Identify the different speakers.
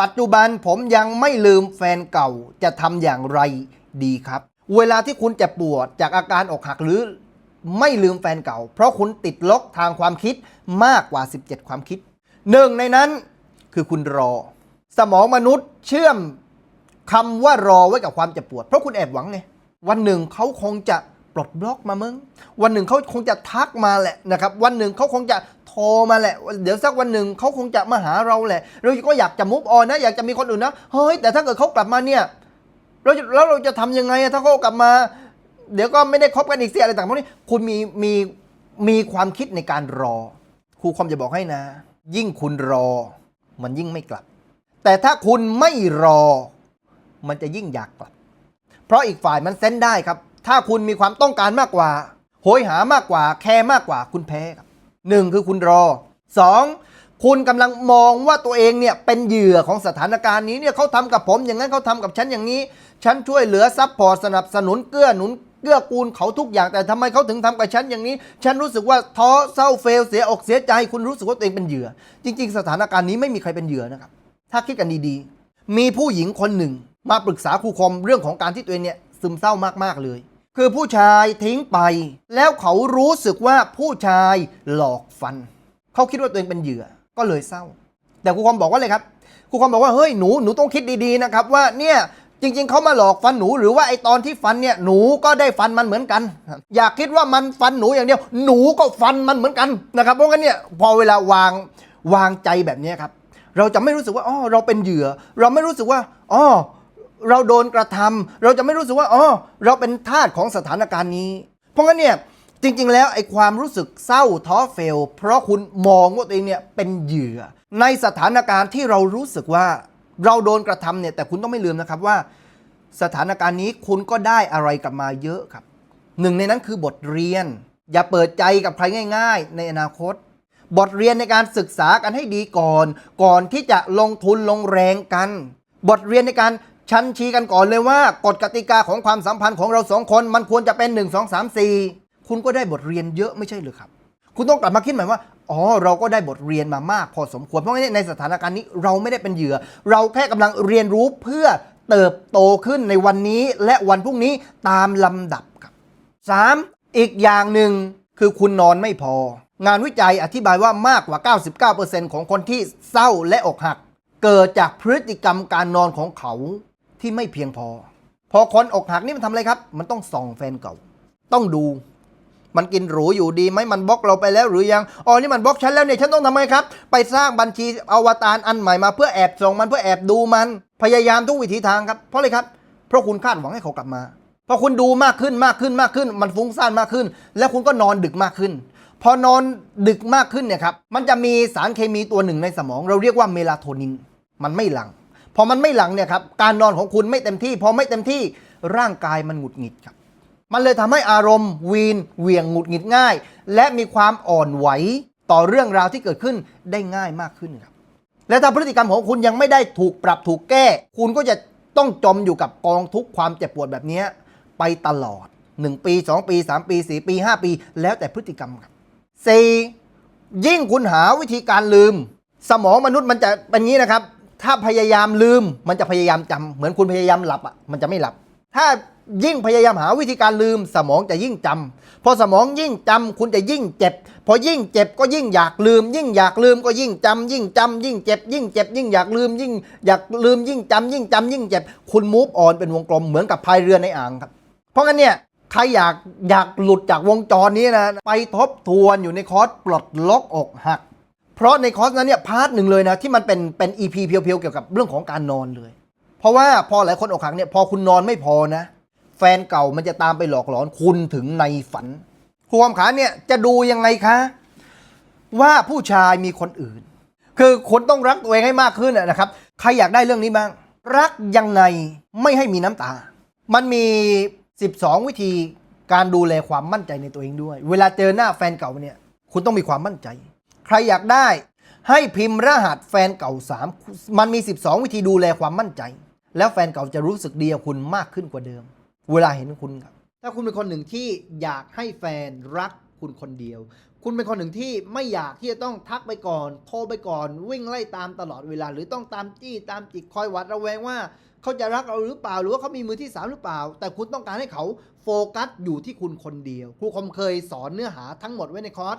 Speaker 1: ปัจจุบันผมยังไม่ลืมแฟนเก่าจะทำอย่างไรดีครับ เวลาที่คุณเจ็บปวดจากอาการอกหักหรือไม่ลืมแฟนเก่า เพราะคุณติดล็อกทางความคิดมากกว่า 17 ความคิดหนึ่งในนั้นคือคุณรอ สมองมนุษย์เชื่อมคำว่ารอไว้กับความเจ็บปวด เพราะคุณแอบหวังไงวันหนึ่งเขาคงจะ ปลดบล็อกมามึง วันหนึ่งเขาคงจะทักมาแหละนะครับ วันหนึ่งเขาคงจะโทรมาแหละ เดี๋ยวสักวันหนึ่งเขาคงจะมาหาเราแหละ เราก็อยากจะมุฟออนนะ อยากจะมีคนอื่นนะ เฮ้ย แต่ถ้าเกิดเขากลับมาเนี่ยเราจะแล้วเราจะทำยังไงอะถ้าเขากลับมา เดี๋ยวก็ไม่ได้คบกันอีกเสียอะไรต่างพวกนี้ คุณมีมีมีความคิดในการรอ ครูคอมจะบอกให้นะ ยิ่งคุณรอ มันยิ่งไม่กลับ แต่ถ้าคุณไม่รอ มันจะยิ่งอยากกลับ เพราะอีกฝ่ายมันเซนได้ครับ ถ้าคุณมีความต้องการมากกว่า โหยหามากกว่า แคร์มากกว่าคุณแพ้ครับหนึ่งคือคุณรอสองคุณกำลังมองว่าตัวเองเนี่ยเป็นเหยื่อของสถานการณ์นี้เนี่ยเขาทำกับผม อย่างนั้นเขาทำกับฉันอย่างนี้ ฉันช่วยเหลือซัพพอร์ตสนับสนุนเกื้อหนุนเกื้อกูลเขาทุกอย่างแต่ทำไมเขาถึงทำกับฉันอย่างนี้ ฉันรู้สึกว่าท้อเศร้าเฟลเสียอกเสียใจ คุณรู้สึกว่าตัวเองเป็นเหยื่อ จริง ๆ สถานการณ์นี้ไม่มีใครเป็นเหยื่อนะครับ ถ้าคิดกันดีๆ มีผู้หญิงคนหนึ่ง มาปรึกษาครูคอมเรื่องของการที่ตัวเองเนี่ยซึมเศร้ามากๆเลย คือผู้ชายทิ้งไป แล้วเขารู้สึกว่าผู้ชายหลอกฟัน เขาคิดว่าตัวเองเป็นเหยื่อก็เลยเศร้า แต่ครูคอมบอกว่าเลยครับครูคอมบอกว่าเฮ้ยหนูหนูต้องคิดดีๆนะครับว่าเนี่ยจริงๆ เขามาหลอกฟันหนูหรือว่าไอตอนที่ฟันเนี่ยหนูก็ได้ฟันมันเหมือนกัน อยากคิดว่ามันฟันหนูอย่างเดียว หนูก็ฟันมันเหมือนกันนะครับเพราะงั้นเนี่ยพอเวลาวางวางใจแบบนี้ครับ เราจะไม่รู้สึกว่าอ๋อเราเป็นเหยื่อ เราไม่รู้สึกว่าอ๋อ เราโดนกระทำเราจะไม่รู้สึกว่าอ๋อเราเป็นทาสของสถานการณ์นี้ เพราะงั้นเนี่ยจริงๆ แล้วไอ้ความรู้สึกเศร้าท้อเฟล เพราะคุณมองว่าตัวเองเนี่ยเป็นเหยื่อ ในสถานการณ์ที่เรารู้สึกว่าเราโดนกระทำเนี่ยแต่คุณต้องไม่ลืมนะครับว่า สถานการณ์นี้คุณก็ได้อะไรกลับมาเยอะครับ หนึ่งในนั้นคือบทเรียน อย่าเปิดใจกับใครง่าย ๆ ในอนาคต บทเรียนในการศึกษากันให้ดีก่อน ก่อนที่จะลงทุนลงแรงกัน บทเรียนในการ ชันชี้กันก่อนเลยว่ากฎกติกาของความสัมพันธ์ของเราสองคนมันควรจะเป็น 1 2 3 4 คุณก็ได้บทเรียนเยอะไม่ใช่หรือครับ คุณต้องกลับมาคิดใหม่ว่าอ๋อเราก็ได้บทเรียนมามาก พอสมควรเพราะงั้นในสถานการณ์นี้เราไม่ได้เป็นเหยื่อ เราแค่กำลังเรียนรู้เพื่อเติบโตขึ้นในวันนี้และวันพรุ่งนี้ตามลำดับครับ 3. อีกอย่างหนึ่งคือคุณนอนไม่พอ งานวิจัยอธิบายว่ามากกว่า 99%ของคนที่เศร้าและอกหัก เกิดจากพฤติกรรมการนอนของเขา ที่ไม่เพียงพอ พอคนอกหักนี่มันทำอะไรครับ มันต้องส่องแฟนเก่า ต้องดู มันกินหรูอยู่ดีไหมมันบล็อกเราไปแล้วหรือยังอ๋อนี่มันบล็อกฉันแล้วเนี่ยฉันต้องทำไงครับ ไปสร้างบัญชีอวตารอันใหม่มาเพื่อแอบส่งมันเพื่อแอบดูมัน พยายามทุกวิถีทางครับเพราะอะไรครับ เพราะคุณคาดหวังให้เขากลับมาพอคุณดูมากขึ้นมากขึ้นมากขึ้น มันฟุ้งซ่านมากขึ้น แล้วคุณก็นอนดึกมากขึ้น พอนอนดึกมากขึ้นเนี่ยครับมันจะมีสารเคมีตัวหนึ่งในสมอง เราเรียกว่าเมลาโทนิน มันไม่หลั่ง พอมันไม่หลังเนี่ยครับการนอนของคุณไม่เต็มที่ พอไม่เต็มที่ร่างกายมันหงุดหงิดครับ มันเลยทำให้อารมณ์วีนเหวี่ยงหงุดหงิดง่าย และมีความอ่อนไหวต่อเรื่องราวที่เกิดขึ้นได้ง่ายมากขึ้นครับ และถ้าพฤติกรรมของคุณยังไม่ได้ถูกปรับถูกแก้ คุณก็จะต้องจมอยู่กับกองทุกข์ความเจ็บปวดแบบนี้ไปตลอด 1 ปี 2 ปี 3 ปี 4 ปี 5 ปี แล้วแต่พฤติกรรมครับ 4. ยิ่งคุณหาวิธีการลืม สมองมนุษย์มันจะเป็นงี้นะครับ ถ้าพยายามลืมมันจะพยายามจำเหมือนคุณพยายามหลับอะมันจะไม่หลับ ถ้ายิ่งพยายามหาวิธีการลืม สมองจะยิ่งจำพอสมองยิ่งจำคุณจะยิ่งเจ็บ พอยิ่งเจ็บก็ยิ่งอยากลืม ยิ่งอยากลืมก็ยิ่งจำยิ่งจำยิ่งเจ็บ ยิ่งเจ็บ ยิ่งอยากลืม ยิ่งอยากลืม ยิ่งจำยิ่งจำยิ่งเจ็บ คุณมูฟออนเป็นวงกลมเหมือนกับพายเรือในอ่างครับ เพราะงั้นเนี่ยใครอยากอยากหลุดจากวงจรนี้นะไปทบทวนอยู่ในคอร์สปลดล็อกอกหัก เพราะในคอร์สนั้นเนี่ยพาร์ทหนึ่งเลยนะที่มันเป็นเป็น EP เพียวๆเกี่ยวกับเรื่องของการนอนเลย เพราะว่าพอหลายคนอกหักเนี่ยพอคุณนอนไม่พอนะ แฟนเก่ามันจะตามไปหลอกหลอนคุณถึงในฝันครูความขาเนี่ยจะดูยังไงคะ ว่าผู้ชายมีคนอื่น คือคุณต้องรักตัวเองให้มากขึ้นนะครับ ใครอยากได้เรื่องนี้บ้าง รักยังไงไม่ให้มีน้ำตา มันมี 12 วิธีการดูแลความมั่นใจในตัวเองด้วย เวลาเจอหน้าแฟนเก่าเนี่ย คุณต้องมีความมั่นใจ ใครอยากได้ ให้พิมพ์รหัสแฟนเก่า 3 มันมี 12 วิธีดูแลความมั่นใจ แล้วแฟนเก่าจะรู้สึกดีกับคุณมากขึ้นกว่าเดิม เวลาเห็นคุณครับ ถ้าคุณเป็นคนหนึ่งที่อยากให้แฟนรักคุณคนเดียว คุณเป็นคนหนึ่งที่ไม่อยากที่จะต้องทักไปก่อน โทรไปก่อน วิ่งไล่ตามตลอดเวลา หรือต้องตามจี้ตามจิกคอยหวัดระแวงว่า เขาจะรักเราหรือเปล่า หรือว่าเขามีมือที่สามหรือเปล่า แต่คุณต้องการให้เขาโฟกัสอยู่ที่คุณคนเดียว ครูคมเคยสอนเนื้อหาทั้งหมดไว้ในคอร์ส